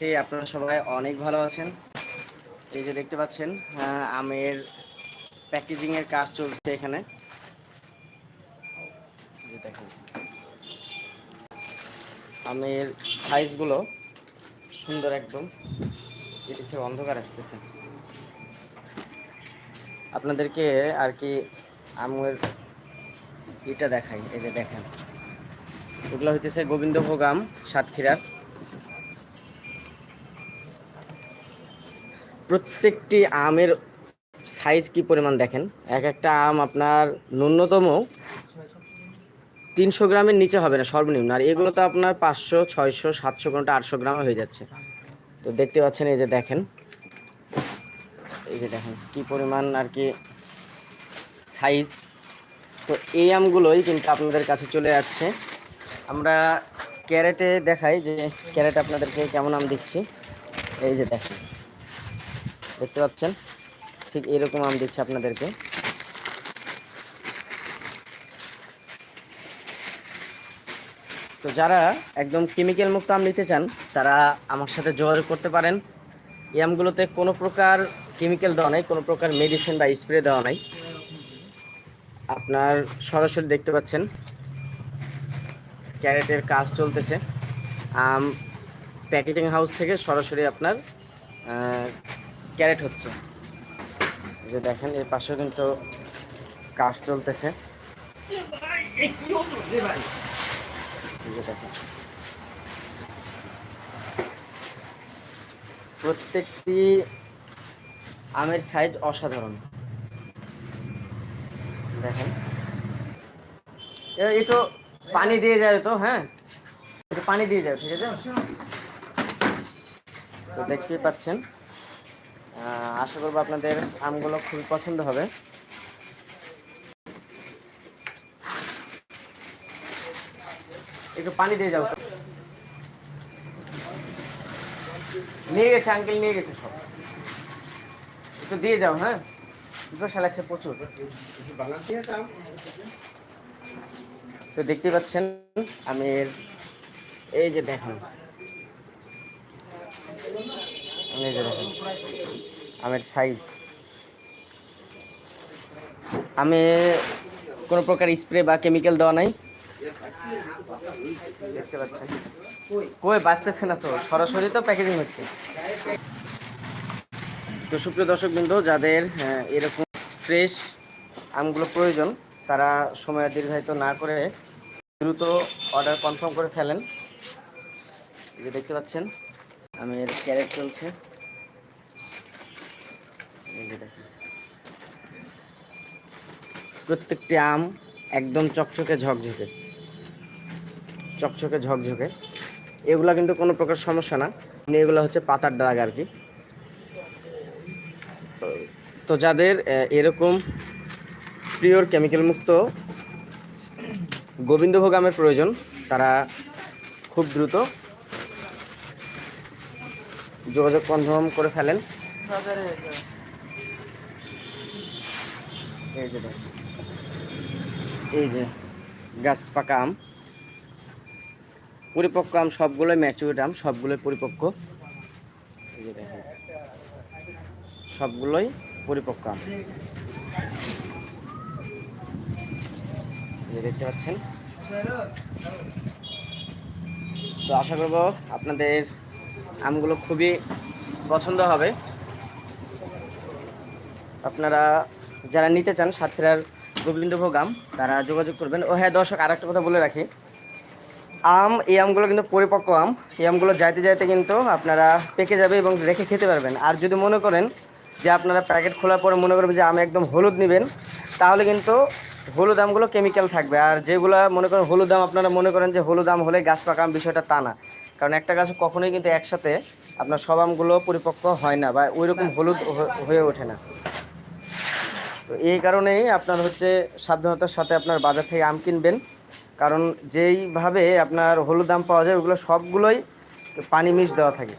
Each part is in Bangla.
করছি আপনারা সবাই অনেক ভালো আছেন। এই যে দেখতে পাচ্ছেন আহ, আমের প্যাকেজিং এর কাজ চলছে এখানে। দেখেন আমের সাইজগুলো সুন্দর একদম। এদিক অন্ধকার আসতেছে। আপনাদেরকে আর কি আমের এটা দেখাই। এই যে দেখেন এগুলো হইতেছে গোবিন্দভোগ আম সাতক্ষীরার। প্রত্যেকটি আমের সাইজ কি পরিমাণ দেখেন? এক একটা আম আপনার ন্যূনতম তিনশো গ্রামের নিচে হবে না, সর্বনিম্ন। আর এগুলো তো আপনার পাঁচশো, ছয়শো, সাতশো ঘণ্টা, আটশো গ্রাম হয়ে যাচ্ছে। তো দেখতে পাচ্ছেন এই যে দেখেন। এই যে দেখেন কি পরিমাণ আর কি সাইজ তো এই আমগুলোই কিন্তু আপনাদের কাছে চলে যাচ্ছে আমরা ক্যারেটে দেখাই যে ক্যারেট আপনাদেরকে কেমন আম দিচ্ছি। এই যে দেখেন। দেখতে পাচ্ছেন? ঠিক এরকম আম দিচ্ছে আপনাদেরকে। তো যারা একদম কেমিক্যাল মুক্ত আম নিতে চান, তারা আমার সাথে যোগাযোগ করতে পারেন। এই আমগুলোতে কোনো প্রকার কেমিক্যাল দেওয়া নাই, কোনো প্রকার মেডিসিন বা স্প্রে দেওয়া নাই। আপনার সরাসরি দেখতে পাচ্ছেন, ক্যারেটের কাজ চলতেছে। আম প্যাকেজিং হাউস থেকে সরাসরি আপনার ক্যারেট হচ্ছে। যে দেখেন এর পাশেও কিন্তু কাজ চলতেছে। দেখেন। প্রত্যেকটি আমের সাইজ অসাধারণ। দেখেন। একটু পানি দিয়ে যাবে তো হ্যাঁ? একটু পানি দিয়ে যাবে ঠিক আছে? তো দেখতেই পাচ্ছেন। আশা করব আপনাদের আমগুলো খুবই পছন্দ হবে। একটু পানি দিয়ে যাও। নিয়ে গেছে আঙ্কেল নিয়ে গেছে সব। একটু দিয়ে যাও হ্যাঁ? পিপাসা লাগছে প্রচুর। তো দেখতে পাচ্ছেন, আমি এই যে দেখেন। এই যে দেখেন। আমের সাইজ আমি কোনো প্রকার স্প্রে বা কেমিক্যাল দেওয়া নাই। দেখতে পাচ্ছেন। কই বাঁচতেছে না তো। সরাসরি তো প্যাকেজিং হচ্ছে। তো সুপ্রিয় দর্শক বিন্দু যাদের এরকম ফ্রেশ আমগুলো প্রয়োজন, তারা সময় দীর্ঘায়িত না করে দ্রুত অর্ডার কনফার্ম করে ফেলেন। যে দেখতে পাচ্ছেন আমি এর ক্যারেট চলছে। প্রত্যেকটি আম একদম চকচকে ঝকঝকে। চকচকে ঝকঝকে। এগুলা কিন্তু কোনো প্রকার সমস্যা না। এগুলো হচ্ছে পাতার দাগ আর কি। তো যাদের এরকম পিওর কেমিক্যাল মুক্ত গোবিন্দভোগ আমের প্রয়োজন, তারা খুব দ্রুত যোগাযোগ কনফার্ম করে ফেলেন। এই যে এই যে গাছ পাকা আম। পরিপক্ক আম সবগুলোই ম্যাচুরিট আম, সবগুলোই পরিপক্ক। সবগুলোই পরিপক্ক আম। দেখতে পাচ্ছেন? তো আশা করব আপনাদের আমগুলো খুবই পছন্দ হবে। আপনারা যারা নিতে চান সাতক্ষীরার গোবিন্দভোগ আম, তারা যোগাযোগ করবেন। ও হ্যাঁ দর্শক আর কথা বলে রাখি। আম, এই আমগুলো কিন্তু পরিপক্ক আম। এই আমগুলো যাইতে যাইতে কিন্তু আপনারা পেকে যাবে এবং রেখে খেতে পারবেন। আর যদি মনে করেন যে আপনারা প্যাকেট খোলার পরে মনে করবেন যে আম একদম হলুদ নেবেন, তাহলে কিন্তু হলুদ আমগুলো কেমিক্যাল থাকবে। আর যেগুলো মনে করেন হলুদ আম, আপনারা মনে করেন যে হলুদ আম হলে গাছ পাকা আম বিষয়টা তা না। কারণ একটা গাছ কখনোই কিন্তু একসাথে আপনার সব আমগুলো পরিপক্ক হয় না বা ওইরকম হলুদ হয়ে ওঠে না। তো এই কারণেই আপনার হচ্ছে সাবধানতার সাথে আপনার বাজার থেকে আম কিনবেন। কারণ যেইভাবে আপনার হলুদ আম পাওয়া যায়, ওগুলো সবগুলোই পানি মিশ দেওয়া থাকে।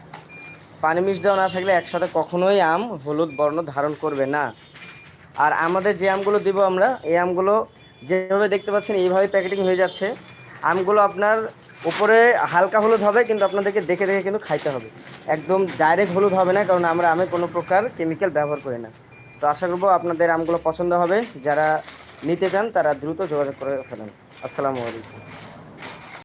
পানি মিশ দেওয়া না থাকলে একসাথে কখনোই আম হলুদ বর্ণ ধারণ করবে না। আর আমাদের যে আমগুলো দিব আমরা, এই আমগুলো যেভাবে দেখতে পাচ্ছেন এইভাবে প্যাকেটিং হয়ে যাচ্ছে। আমগুলো আপনার উপরে হালকা হলুদ হবে, কিন্তু আপনাদেরকে দেখে দেখে কিন্তু খাইতে হবে। একদম ডাইরেক্ট হলুদ হবে না, কারণ আমরা আমে কোনো প্রকার কেমিক্যাল ব্যবহার করি না। তো আশা করব আপনাদের আমগুলো পছন্দ হবে। যারা নিতে চান তারা দ্রুত যোগাযোগ করে ফেলেন। আসসালামু আলাইকুম।